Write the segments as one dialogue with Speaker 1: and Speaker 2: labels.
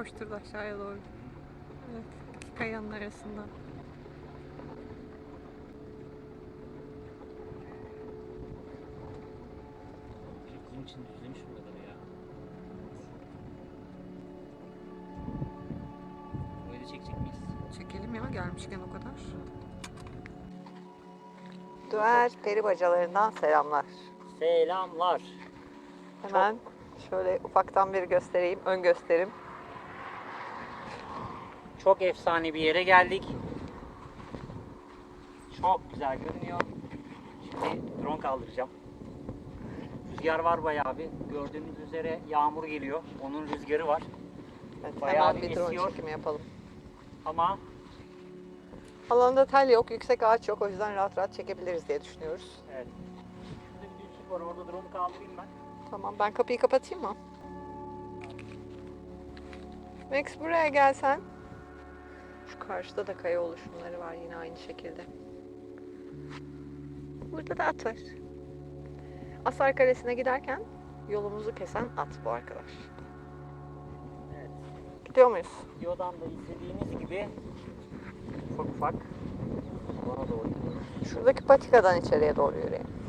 Speaker 1: koşturdu aşağıya doğru. Evet. iki kayanın arasından.
Speaker 2: Bizim için düzlemiş buraları ya. Burayı da çekecek miyiz?
Speaker 1: Çekelim ya gelmişken o kadar. Duer peri bacalarından selamlar.
Speaker 2: Selamlar.
Speaker 1: Hemen şöyle ufaktan bir göstereyim, ön gösterim.
Speaker 2: Çok efsane bir yere geldik. Çok güzel görünüyor. Şimdi drone kaldıracağım. Rüzgar var bayağı bir. Gördüğünüz üzere yağmur geliyor. Onun rüzgarı var.
Speaker 1: Evet,
Speaker 2: Bayağı
Speaker 1: hemen
Speaker 2: bir
Speaker 1: drone
Speaker 2: esiyor.
Speaker 1: çekimi yapalım.
Speaker 2: Ama
Speaker 1: Alanda tel yok, yüksek ağaç yok. O yüzden rahat rahat çekebiliriz diye düşünüyoruz.
Speaker 2: evet. Şurada bir düzlük var. Orada drone'u kaldırayım ben.
Speaker 1: Tamam, ben kapıyı kapatayım mı? Max buraya gelsen. Şu karşıda da kaya oluşumları var yine aynı şekilde. Burada da at var. Asar Kalesi'ne giderken yolumuzu kesen at bu arkadaş.
Speaker 2: Evet.
Speaker 1: Gidiyor muyuz?
Speaker 2: Videodan da izlediğiniz gibi ufak ufak bana doğru gidiyoruz.
Speaker 1: Şuradaki patikadan içeriye doğru yürüyelim.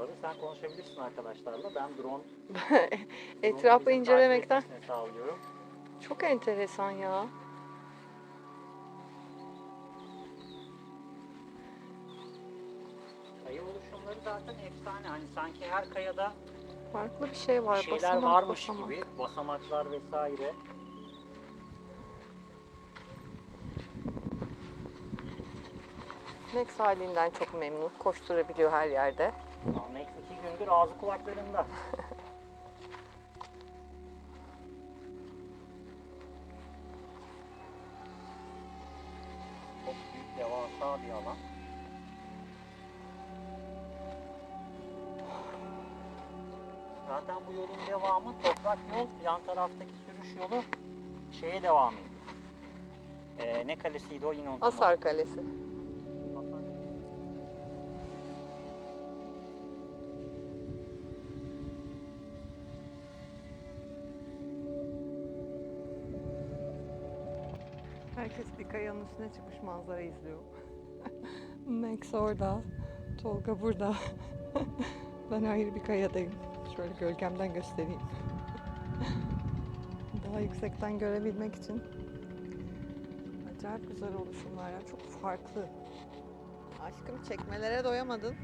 Speaker 2: Arada sen konuşabilirsin arkadaşlarla. Ben drone
Speaker 1: Etrafı incelemekten
Speaker 2: sağlıyorum.
Speaker 1: çok enteresan ya.
Speaker 2: Kaya oluşumları zaten efsane. Hani sanki her kayada
Speaker 1: Farklı bir şey var.
Speaker 2: şeyler
Speaker 1: basamak,
Speaker 2: varmış
Speaker 1: basamak.
Speaker 2: gibi. Basamaklar vesaire.
Speaker 1: Max halinden çok memnun. Koşturabiliyor her yerde.
Speaker 2: Ahmet iki gündür ağzı kulaklarında. Çok büyük devasa bir alan. Zaten bu yolun devamı toprak yol, yan taraftaki sürüş yolu şeye devam ediyor. Ee, ne kalesiydi o yine unuttum.
Speaker 1: Asar Kalesi. Herkes bir kayanın üstüne çıkmış manzara izliyor. Max orada, Tolga burada. ben ayrı bir kayadayım. Şöyle gölgemden göstereyim. Daha yüksekten görebilmek için. Acayip güzel oluşumlar ya. Çok farklı. Aşkım çekmelere doyamadın.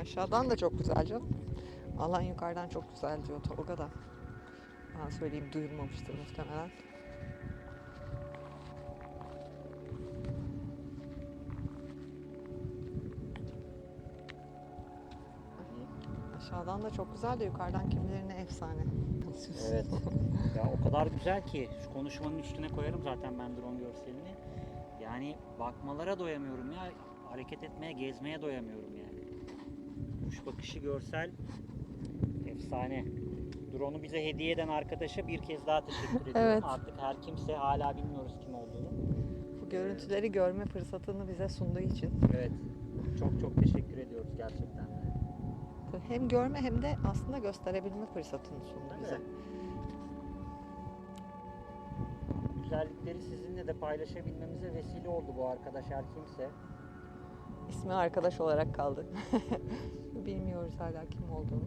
Speaker 1: Aşağıdan da çok güzel canım. Alan yukarıdan çok güzel diyor Tolga da. Ben söyleyeyim duyulmamıştır muhtemelen. Aşağıdan da çok güzel de yukarıdan kimilerine efsane.
Speaker 2: Evet. ya o kadar güzel ki şu konuşmanın üstüne koyarım zaten ben drone görselini. Yani bakmalara doyamıyorum ya. Hareket etmeye, gezmeye doyamıyorum yani. Kuş bakışı görsel efsane. Drone'u bize hediye eden arkadaşa bir kez daha teşekkür ediyorum.
Speaker 1: Evet.
Speaker 2: Artık her kimse hala bilmiyoruz kim olduğunu.
Speaker 1: Bu görüntüleri görme fırsatını bize sunduğu için.
Speaker 2: Evet. Çok çok teşekkür ediyoruz gerçekten.
Speaker 1: Hem görme hem de aslında gösterebilme fırsatını sundu
Speaker 2: Değil
Speaker 1: bize.
Speaker 2: mi? Güzellikleri sizinle de paylaşabilmemize vesile oldu bu arkadaş her kimse.
Speaker 1: İsmi arkadaş olarak kaldı. Bilmiyoruz hala kim olduğunu.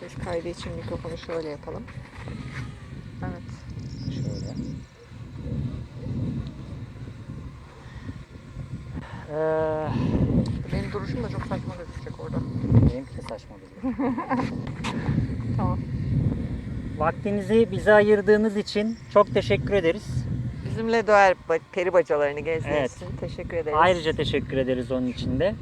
Speaker 1: Ses kaydı için mikrofonu şöyle yapalım. Evet.
Speaker 2: Şöyle. Ee,
Speaker 1: Benim duruşum da çok saçma gözükecek orada.
Speaker 2: benimki de saçma duruyor.
Speaker 1: Tamam.
Speaker 2: Vaktinizi bize ayırdığınız için çok teşekkür ederiz.
Speaker 1: Bizimle doğer ba- peri bacalarını gezdiğiniz
Speaker 2: Evet.
Speaker 1: için teşekkür ederiz.
Speaker 2: Ayrıca teşekkür ederiz onun için de.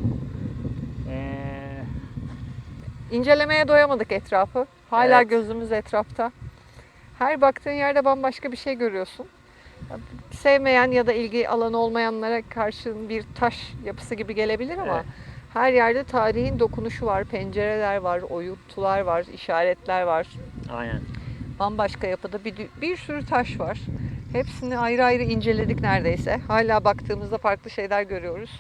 Speaker 1: İncelemeye doyamadık etrafı. Hala
Speaker 2: Evet.
Speaker 1: gözümüz etrafta. Her baktığın yerde bambaşka bir şey görüyorsun. Sevmeyen ya da ilgi alanı olmayanlara karşı bir taş yapısı gibi gelebilir ama
Speaker 2: Evet.
Speaker 1: her yerde tarihin dokunuşu var. Pencereler var, oyultular var, işaretler var.
Speaker 2: aynen.
Speaker 1: Bambaşka yapıda bir, bir sürü taş var. Hepsini ayrı ayrı inceledik neredeyse. Hala baktığımızda farklı şeyler görüyoruz.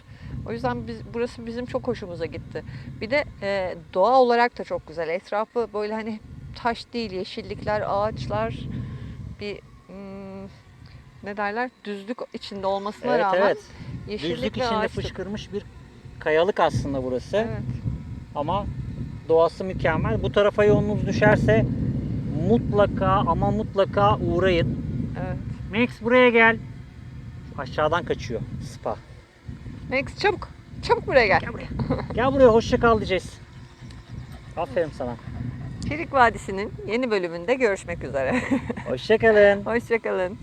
Speaker 1: O yüzden biz, burası bizim çok hoşumuza gitti. Bir de e, doğa olarak da çok güzel. Etrafı böyle hani taş değil, yeşillikler, ağaçlar, bir hmm, ne derler düzlük içinde olmasına
Speaker 2: Evet
Speaker 1: rağmen
Speaker 2: evet.
Speaker 1: yeşillik
Speaker 2: Düzlük içinde
Speaker 1: ağaçlık.
Speaker 2: fışkırmış bir kayalık aslında burası.
Speaker 1: Evet.
Speaker 2: Ama doğası mükemmel. Bu tarafa yolunuz düşerse mutlaka ama mutlaka uğrayın.
Speaker 1: evet.
Speaker 2: Max buraya gel. Aşağıdan kaçıyor spa.
Speaker 1: Max çabuk, çabuk buraya gel.
Speaker 2: Gel buraya. Gel buraya hoşça kal diyeceğiz. Aferin sana.
Speaker 1: Çelik Vadisi'nin yeni bölümünde görüşmek üzere.
Speaker 2: Hoşça kalın.
Speaker 1: Hoşçakalın.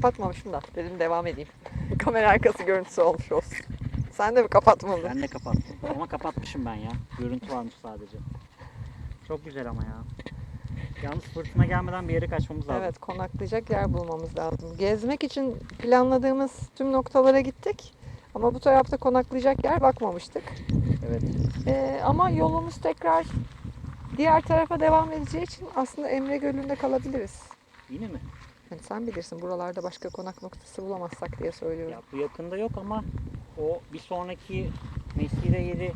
Speaker 1: Kapatmamışım da. Dedim devam edeyim. Kamera arkası görüntüsü olmuş olsun. Sen de mi kapatmadın?
Speaker 2: Ben de kapattım. Ama kapatmışım ben ya. Görüntü varmış sadece. Çok güzel ama ya. Yalnız fırtına gelmeden bir yere kaçmamız lazım.
Speaker 1: Evet, konaklayacak yer bulmamız lazım. Gezmek için planladığımız tüm noktalara gittik. Ama bu tarafta konaklayacak yer bakmamıştık.
Speaker 2: Evet.
Speaker 1: Ee, ama yolumuz tekrar diğer tarafa devam edeceği için aslında Emre Gölü'nde kalabiliriz.
Speaker 2: Yine mi?
Speaker 1: Yani sen bilirsin buralarda başka konak noktası bulamazsak diye söylüyorum.
Speaker 2: Ya bu yakında yok ama o bir sonraki Mesire yeri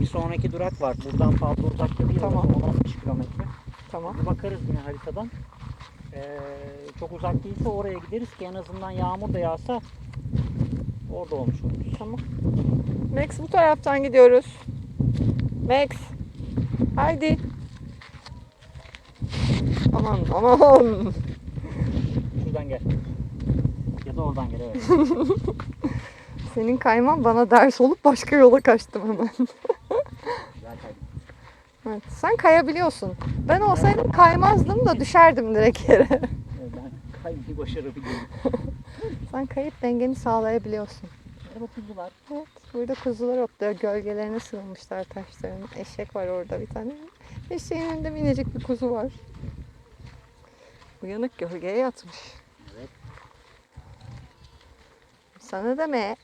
Speaker 2: bir sonraki durak var. Buradan fazla uzakta değil.
Speaker 1: Tamam.
Speaker 2: Tamam. 16 kilometre.
Speaker 1: Tamam.
Speaker 2: Bir bakarız yine haritadan. Ee, çok uzak değilse oraya gideriz ki en azından yağmur da yağsa orada olmuş oluruz.
Speaker 1: Tamam. Max bu taraftan gidiyoruz. Max. Haydi. Aman aman.
Speaker 2: Şuradan gel. Ya da oradan gel evet.
Speaker 1: Senin kayman bana ders olup başka yola kaçtım hemen.
Speaker 2: Güzel.
Speaker 1: Evet, sen kayabiliyorsun. Ben olsaydım kaymazdım da düşerdim direkt yere.
Speaker 2: Evet, ben kaymayı başarabiliyorum.
Speaker 1: Sen kayıp dengeni sağlayabiliyorsun.
Speaker 2: Merhaba kuzular.
Speaker 1: Evet, burada kuzular otluyor. Gölgelerine sığınmışlar taşların. Eşek var orada bir tane. Eşeğin önünde minicik bir kuzu var. Uyanık gölgeye yatmış.
Speaker 2: Evet.
Speaker 1: Sana da mı?